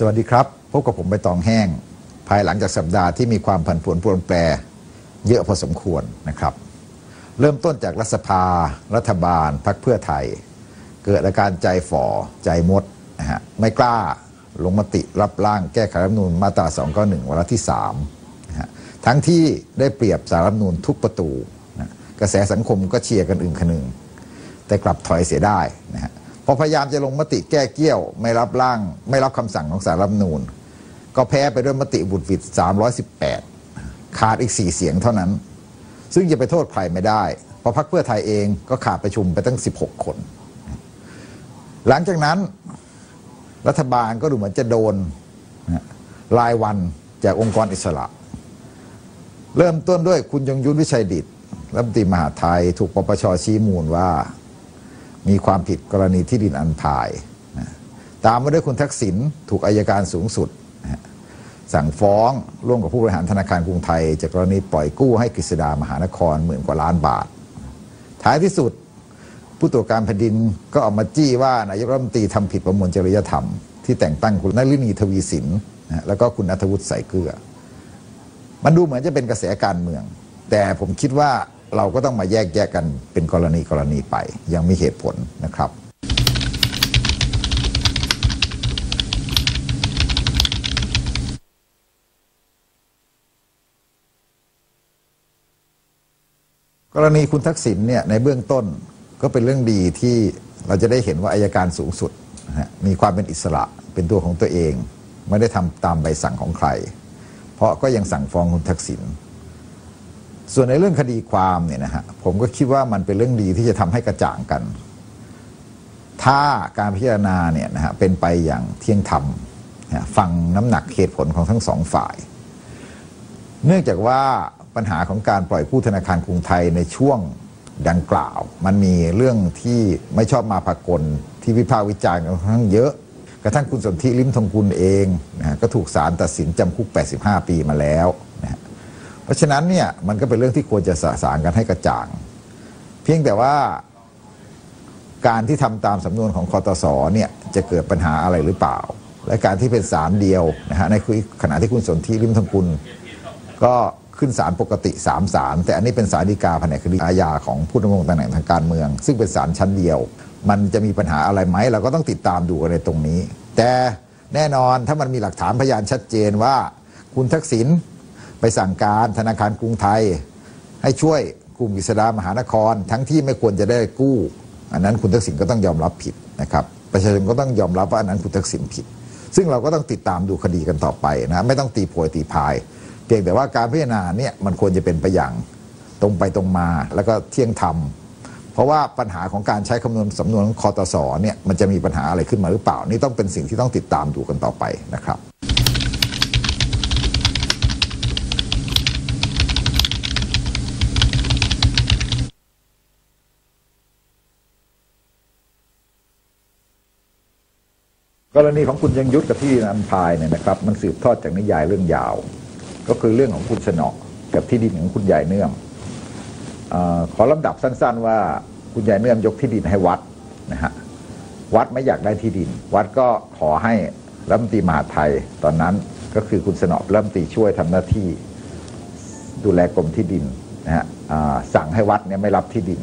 สวัสดีครับพบกับผมใบตองแห้ง ภายหลังจากสัปดาห์ที่มีความผันผวนปรวนแปร เยอะพอสมควรนะครับ เริ่มต้นจากรัฐสภา รัฐบาลพรรคเพื่อไทย เกิดอาการใจฝ่อใจมดนะฮะไม่กล้าลงมติรับร่างแก้ไขรัฐมนูญมาตรา 291วาระที่3นะฮะทั้งที่ได้เปรียบสารรัฐมนูญทุกประตูนะกระแสสังคมก็เชียร์กันอึงคนึงแต่กลับถอยเสียได้นะฮะ พอพยายามจะลงมติแก้เกี้ยว ไม่รับร่าง ไม่รับคำสั่งของสารรัฐมนูญก็แพ้ไปด้วยมติบุตรวิด318 ขาดอีก 4 เสียงเท่านั้น ซึ่งจะไปโทษใครไม่ได้ เพราะพรรคเพื่อไทยเองก็ขาดประชุมไปตั้ง 16 คน หลังจากนั้นรัฐบาลก็ดูเหมือนจะโดนรายวันจากองค์กรอิสระ เริ่มต้นด้วยคุณยงยุทธวิชัยดิตรัฐมนตรีมหาไทย ถูกปปชชี้มูลว่า มีความผิดกรณีที่ดินอันพายนะตามมาด้วยคุณทักษิณถูกอายการสูงสุดนะสั่งฟ้องร่วมกับผู้บริหารธนาคารกรุงไทย จากกรณีปล่อยกู้ให้กฤษดามหานครหมื่นกว่าล้านบาท ท้ายที่สุดผู้ตรวจการแผ่นดินก็ออกมาจี้ว่านายกรัฐมนตรีทำผิดประมวลจริยธรรม ที่แต่งตั้งคุณนลินีทวีสินนะแล้วก็คุณนัทวุฒิใส่เกลือ มันดูเหมือนจะเป็นกระแสการเมือง แต่ผมคิดว่า เราก็ต้องมาแยกแยะกันเป็นกรณีกรณีไป ยังมีเหตุผลนะครับกรณีคุณทักษิณเนี่ยในเบื้องต้นก็เป็นเรื่องดีที่เราจะได้เห็นว่าอายการสูงสุดนะมีความเป็นอิสระเป็นตัวของตัวเอง ไม่ได้ทำตามใบสั่งของใคร เพราะก็ยังสั่งฟ้องคุณทักษิณ ส่วนในเรื่องคดีความเนี่ยนะฮะผมก็คิดว่ามันเป็นเรื่องดีที่จะทำให้กระจ่างกัน ถ้าการพิจารณาเนี่ยนะฮะเป็นไปอย่างเที่ยงธรรมฟังน้ำหนักเหตุผลของทั้งสองฝ่าย เนื่องจากว่าปัญหาของการปล่อยกู้ธนาคารกรุงไทยในช่วงดังกล่าว มันมีเรื่องที่ไม่ชอบมาพากลที่วิพากษ์วิจารณ์กันค่อนข้างเยอะ กระทั่งคุณสนธิลิมทองกุลเองนะฮะก็ถูกศาลตัดสินจำคุก 85 ปีมาแล้ว เพราะฉะนั้นเนี่ยมันก็เป็นเรื่องที่ควรจะสะสางกันให้กระจ่าง เพียงแต่ว่าการที่ทำตามสำนวนของคอตสเนี่ยจะเกิดปัญหาอะไรหรือเปล่า และการที่เป็นศาลเดียวนะฮะในขณะที่คุณสนธิลิมทองกุล ก็ขึ้นศาลปกติ3ศาลแต่อันนี้เป็นศาลฎีกาแผนกคดีอาญาของผู้ดำรงตำแหน่งทางการเมือง ซึ่งเป็นศาลชั้นเดียว มันจะมีปัญหาอะไรไหมเราก็ต้องติดตามดูกันในตรงนี้ แต่แน่นอนถ้ามันมีหลักฐานพยานชัดเจนว่า คุณทักษิณ สั่งการธนาคารกรุงไทย ให้ช่วยกลุ่มกิษดามหานคร ทั้งที่ไม่ควรจะได้กู้ อันนั้นคุณทักษิณก็ต้องยอมรับผิดนะครับประชาชนก็ต้องยอมรับว่าอันนั้นคุณทักษิณผิด ซึ่งเราก็ต้องติดตามดูคดีกันต่อไปนะไม่ต้องตีโพยตีพาย เพียงแต่ว่าการพิจารณาเนี่ยมันควรจะเป็นไปอย่างตรงไปตรงมาแล้วก็เที่ยงธรรมเพราะว่าปัญหาของการใช้คำนวณสำนวนของคอตสเนี่ยมันจะมีปัญหาอะไรขึ้นมาหรือเปล่า นี่ต้องเป็นสิ่งที่ต้องติดตามดูกันต่อไปนะครับ กรณีของคุณยังยุทธกับที่ดินอันพายเนี่ยนะครับ มันสืบทอดจากนิยายเรื่องยาว ก็คือเรื่องของคุณสนอกับที่ดินของคุณใหญ่เนื่อมอขอลำดับสั้น ๆ ว่าคุณใหญ่เนื่อมยกที่ดินให้วัดนะฮะวัดไม่อยากได้ที่ดิน วัดก็ขอให้รัฐมนตรีมหาไทยตอนนั้นก็คือคุณสนอรัฐมนตรีช่วยทำหน้าที่ดูแลกรมที่ดินนะฮะสั่งให้วัดเนี่ยไม่รับที่ดิน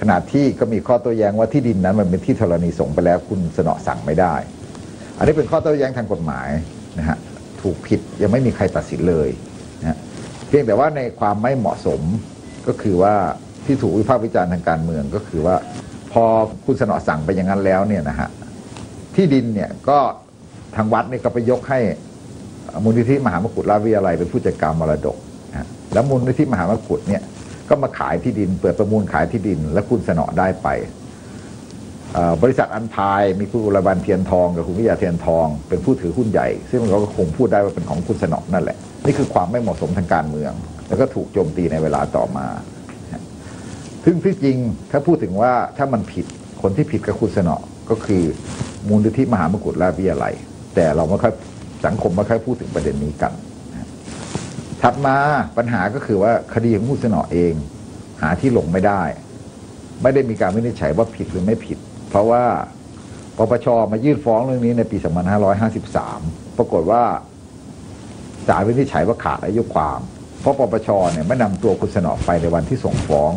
ขณะที่ก็มีข้อโต้แย้งว่าที่ดินนั้นมันเป็นที่ธรณีสงฆ์ไปแล้วคุณสนอสั่งไม่ได้ อันนี้เป็นข้อโต้แย้งทางกฎหมายนะฮะถูกผิดยังไม่มีใครตัดสินเลยนะเพียงแต่ว่าในความไม่เหมาะสมก็คือว่าที่ถูกวิพากษ์วิจารณ์ทางการเมืองก็คือว่า พอคุณสนอสั่งไปอย่างนั้นแล้วเนี่ยนะฮะที่ดินเนี่ยก็ทางวัดเนี่ยก็ไปยกให้มูลนิธิมหามกุฏราชวิทยาลัยเป็นผู้จัดการมรดกนะแล้วมูลนิธิมหามกุฏเนี่ย ก็มาขายที่ดิน เปิดประมูลขายที่ดิน และคุณสนอได้ไป บริษัทอันพายมีคุณอุไรบันเทียนทองกับคุณวิทยาเทียนทอง เป็นผู้ถือหุ้นใหญ่ ซึ่งมันก็คงพูดได้ว่าเป็นของคุณสนอนั่นแหละ นี่คือความไม่เหมาะสมทางการเมือง แล้วก็ถูกโจมตีในเวลาต่อมาซึ่งที่จริงถ้าพูดถึงว่าถ้ามันผิดคนที่ผิดกับคุณสนอก็คือมูลนิธิมหามกุฏราชวิทยาลัยแต่เราไม่ค่อยสังคมไม่ค่อยพูดถึงประเด็นนี้กัน ถัดมาปัญหาก็คือว่าคดีของผู้สนอเอง หาที่ลงไม่ได้ ไม่ได้มีการวินิจฉัยว่าผิดหรือไม่ผิด เพราะว่าปปชมายื่นฟ้องเรื่องนี้ในปี 2553 ปรากฏว่าศาลวินิจฉัยว่าขาดอายุความ เพราะปปชเนี่ยไม่นำตัวคุณสนอไปในวันที่ส่งฟ้อง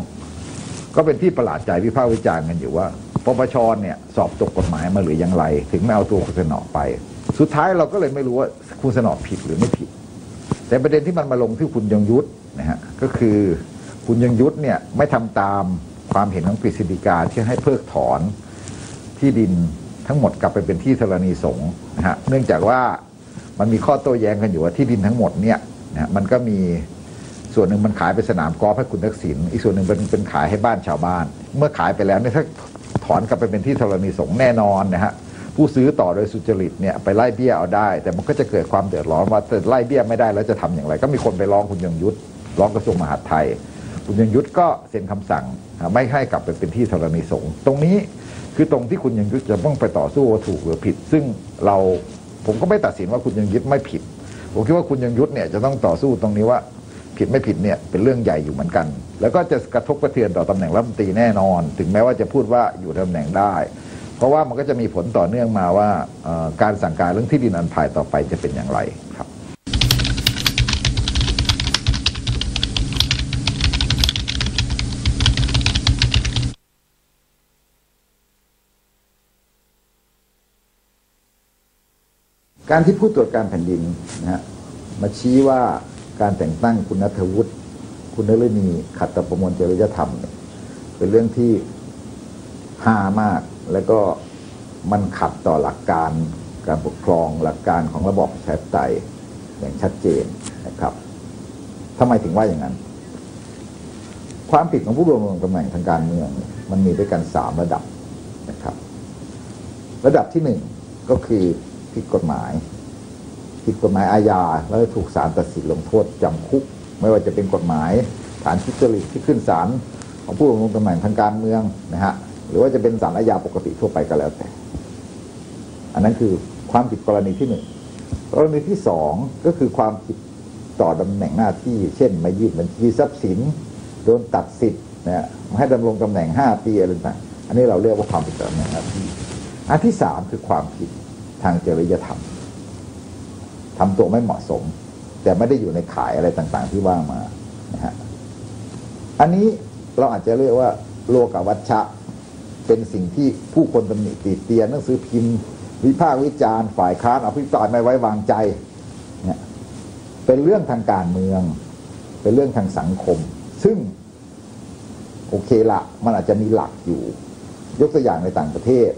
ก็เป็นที่ประหลาดใจวิพากษ์วิจารณ์กันอยู่ว่าปปชเนี่ยสอบตกกฎหมายมาหรือยังไร ถึงไม่เอาตัวคุณสนอไป สุดท้ายเราก็เลยไม่รู้ว่าคุณสนอผิดหรือไม่ผิด แต่ประเด็นที่มันมาลงที่คุณยงยุทธนะฮะก็คือคุณยงยุทธเนี่ยไม่ทำตามความเห็นของกฤษฎีกาที่ให้เพิกถอนที่ดินทั้งหมดกลับไปเป็นที่ธรณีสงฆ์นะฮะเนื่องจากว่ามันมีข้อโต้แย้งกันอยู่ว่าที่ดินทั้งหมดเนี่ยนะฮะมันก็มีส่วนหนึ่งมันขายเป็นสนามกอล์ฟให้คุณทักษิณอีกส่วนหนึ่งเป็นเป็นขายให้บ้านชาวบ้าน เมื่อขายไปแล้วเนี่ยถ้าถอนกลับไปเป็นที่ธรณีสงฆ์แน่นอนนะฮะ ผู้ซื้อต่อโดยสุจริตเนี่ยไปไล่เบี้ยเอาได้ แต่มันก็จะเกิดความเดือดร้อนว่าแต่ไล่เบี้ยไม่ได้แล้วจะทำอย่างไร ก็มีคนไปร้องคุณยงยุทธร้องกระทรวงมหาดไทย คุณยงยุทธก็เซ็นคำสั่งไม่ให้กลับไปเป็นที่ธรณีสงฆ์ตรงนี้คือตรงที่คุณยงยุทธจะต้องไปต่อสู้ว่าถูกหรือผิด ซึ่งเราผมก็ไม่ตัดสินว่าคุณยงยุทธไม่ผิดผมคิดว่าคุณยงยุทธเนี่ยจะต้องต่อสู้ตรงนี้ว่าผิดไม่ผิดเนี่ยเป็นเรื่องใหญ่อยู่เหมือนกัน แล้วก็จะกระทบกระเทือนต่อตำแหน่งรัฐมนตรีแน่นอน ถึงแม้ว่าจะพูดว่าอยู่ตำแหน่งได้ เพราะว่ามันก็จะมีผลต่อเนื่องมาว่าการสั่งการเรื่องที่ดินอันภายต่อไปจะเป็นอย่างไรครับการที่ผู้ตรวจการแผ่นดินนะฮะมาชี้ว่าการแต่งตั้งคุณนัทวุฒิคุณนฤณีขัดต่อประมวลจริยธรรมเนี่ยเป็นเรื่องที่ฮามาก แล้วก็มันขัดต่อหลักการการปกครองหลักการของระบอบประชาธิปไตยอย่างชัดเจนนะครับทำไมถึงว่าอย่างนั้น ความผิดของผู้ดำรงตำแหน่งทางการเมือง มันมีด้วยกันสามระดับนะครับ ระดับที่หนึ่งก็คือผิดกฎหมาย ผิดกฎหมายอาญาแล้วถูกศาลตัดสินลงโทษจำคุก ไม่ว่าจะเป็นกฎหมาย ฐานทุจริตที่ขึ้นศาลของผู้ดำรงตำแหน่งทางการเมืองนะฮะ หรือว่าจะเป็นศาลอาญาปกติทั่วไปก็แล้วแต่ อันนั้นคือความผิดกรณีที่หนึ่งกรณีที่สองก็คือความผิดต่อตำแหน่งหน้าที่ เช่นม่ยื่นบัญชีทรัพย์สิน โดนตัดสิทธิ์นะฮะให้ดำรงตำแหน่งห้าปีอะไรต่างอันนี้เราเรียกว่าความผิดต่อตำแหน่งหน้าที่ อันที่สามคือความผิดทางจริยธรรมทำตัวไม่เหมาะสม แต่ไม่ได้อยู่ในขายอะไรต่างๆ ที่ว่ามานะฮะอันนี้เราอาจจะเรียกว่าโลกวัชชะ เป็นสิ่งที่ผู้คนตำหนิติเตียนหนังสือพิมพ์ วิพากษ์วิจารณ์ฝ่ายค้านอภิปรายไม่ไว้วางใจเนี่ยเป็นเรื่องทางการเมือง เป็นเรื่องทางสังคม ซึ่งโอเคละมันอาจจะมีหลักอยู่ ยกตัวอย่างในต่างประเทศ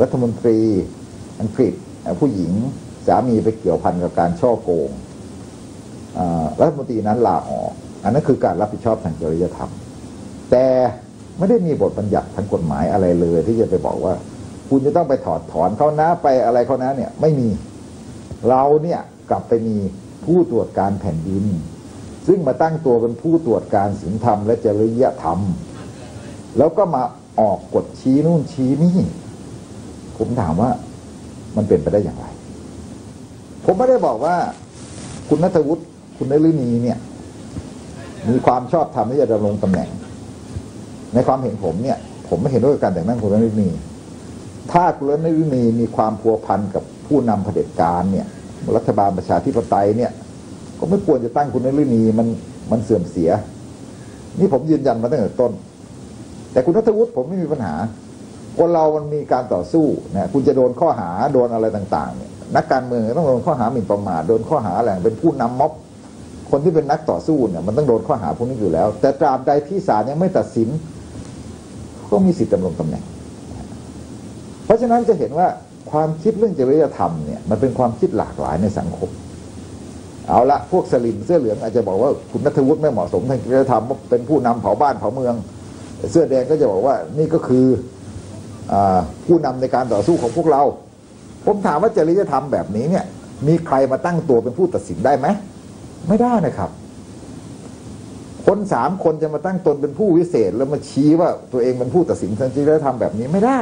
รัฐมนตรีอังกฤษผู้หญิงสามีไปเกี่ยวพันกับการช่อโกงรัฐมนตรีนั้นลาออก อันนั้นคือการรับผิดชอบทางจริยธรรม แต่ ไม่ได้มีบทบัญญัติทางกฎหมายอะไรเลย ที่จะไปบอกว่า คุณจะต้องไปถอดถอนเขานะไปอะไรเขานะเนี่ย ไม่มีเราเนี่ยกลับไปมีผู้ตรวจการแผ่นดิน ซึ่งมาตั้งตัวเป็นผู้ตรวจการศีลธรรมและจริยธรรม แล้วก็มาออกกฎชี้นู่นชี้นี่ผมถามว่ามันเป็นไปได้อย่างไร ผมไม่ได้บอกว่า คุณนัทวุฒิคุณนฤณีเนี่ย มีความชอบธรรมที่จะดำรงตำแหน่ง ในความเห็นผมเนี่ย ผมไม่เห็นด้วยกับการแต่งตั้งคุณนฤณีถ้าคุณนฤณีมีความพัวพันกับผู้นำเผด็จการเนี่ย รัฐบาลประชาธิปไตยเนี่ย ก็ไม่ควรจะตั้งคุณนฤณีมันมันเสื่อมเสีย นี่ผมยืนยันมาตั้งแต่ต้น แต่คุณนัทวุฒิผมไม่มีปัญหาคนเรามันมีการต่อสู้นะคุณจะโดนข้อหาโดนอะไรต่างๆเนี่ยนักการเมืองต้องโดนข้อหาหมิ่นประมาทโดนข้อหาอะไรเป็นผู้นำม็อบคนที่เป็นนักต่อสู้เนี่ยมันต้องโดนข้อหาพวกนี้อยู่แล้ว แต่ตราบใดที่ศาลยังไม่ตัดสิน ก็มีสิทธิ์ดำรงตำแหน่ง เพราะฉะนั้นจะเห็นว่าความคิดเรื่องจริยธรรมเนี่ยมันเป็นความคิดหลากหลายในสังคม เอาละพวกสลิมเสื้อเหลืองอาจจะบอกว่าคุณนัทวุฒิไม่เหมาะสมทางจริยธรรมเป็นผู้นำเผาบ้านเผาเมือง เสื้อแดงก็จะบอกว่านี่ก็คืออผู้นำในการต่อสู้ของพวกเรา ผมถามว่าจริยธรรมแบบนี้เนี่ยมีใครมาตั้งตัวเป็นผู้ตัดสินได้ไหมไม่ได้นะครับ คนสามคนจะมาตั้งตนเป็นผู้วิเศษ แล้วมาชี้ว่าตัวเองเป็นผู้ตัดสินทางจริยธรรมแบบนี้ไม่ได้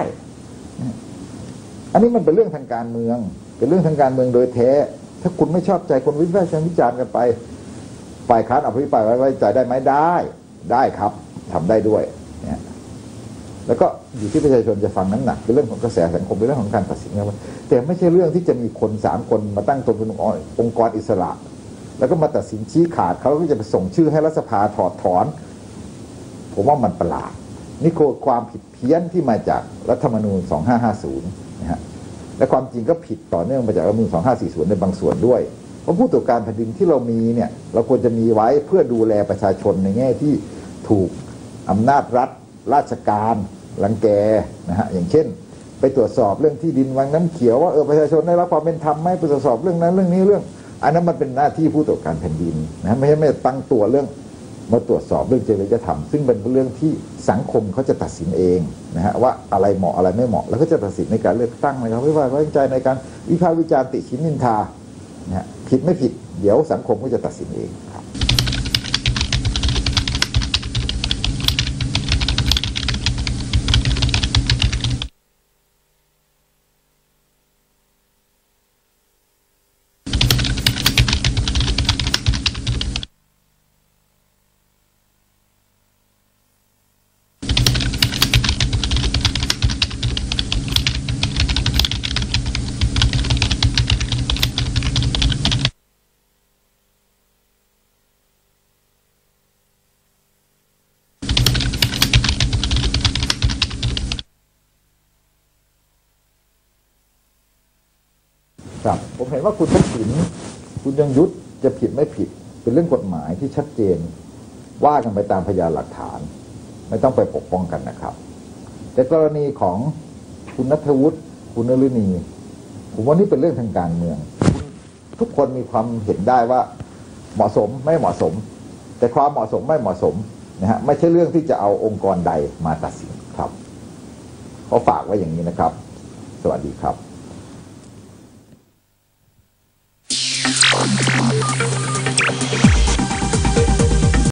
อันนี้มันเป็นเรื่องทางการเมือง เป็นเรื่องทางการเมืองโดยแท้ ถ้าคุณไม่ชอบใจคนวิพากษ์วิจารณ์กันไปฝ่ายค้านอภิปรายไว้ใจได้ไหมได้ ได้ครับทำได้ด้วยเนี่ยแล้วก็อยู่ที่ประชาชนจะฟังน้ำหนักเป็นเรื่องของกระแสสังคมเป็นเรื่องของการตัดสินครับแต่ไม่ใช่เรื่องที่จะมีคนสามคนมาตั้งตนเป็นองค์กรอิสระ แล้วก็มาตัดสินชี้ขาดเขาก็จะไปส่งชื่อให้รัฐสภาถอดถอน ผมว่ามันประหลาด นี่คือความผิดเพี้ยนที่มาจากรัฐธรรมนูญ 2550 นะฮะและความจริงก็ผิดต่อเนื่องมาจากรัฐธรรมนูญ 2540 ในบางส่วนด้วย เพราะผู้ตรวจการแผ่นดินที่เรามีเนี่ยเราควรจะมีไว้เพื่อดูแลประชาชนในแง่ที่ถูกอำนาจรัฐ ราชการรังแกนะฮะอย่างเช่นไปตรวจสอบเรื่องที่ดินวังน้ำเขียวว่าเออประชาชนได้รับความเป็นธรรมไหมไปตรวจสอบเรื่องนั้นเรื่องนี้เรื่อง อันนั้นมันเป็นหน้าที่ผู้ตรวจการแผ่นดินนะไม่ใช่ไม่ตั้งตัวเรื่องมาตรวจสอบเรื่องจริยธรรม ซึ่งเป็นเรื่องที่สังคมเขาจะตัดสินเองนะฮะว่าอะไรเหมาะอะไรไม่เหมาะ แล้วก็จะตัดสินในการเลือกตั้งนะครับไม่ว่าไว้ใจในการวิพากษ์วิจารณ์ติชินนินทานะฮะผิดไม่ผิด เดี๋ยวสังคมก็จะตัดสินเองครับ ครับ ผมเห็นว่าคุณทักษิณคุณยังยุทธจะผิดไม่ผิด เป็นเรื่องกฎหมายที่ชัดเจน ว่ากันไปตามพยานหลักฐาน ไม่ต้องไปปกป้องกันนะครับ แต่กรณีของคุณนัทวุฒิคุณนฤนีผมว่านี่เป็นเรื่องทางการเมือง ทุกคนมีความเห็นได้ว่าเหมาะสมไม่เหมาะสม แต่ความเหมาะสมไม่เหมาะสมนะฮะไม่ใช่เรื่องที่จะเอาองค์กรใดมาตัดสินครับขอฝากไว้อย่างนี้นะครับ สวัสดีครับ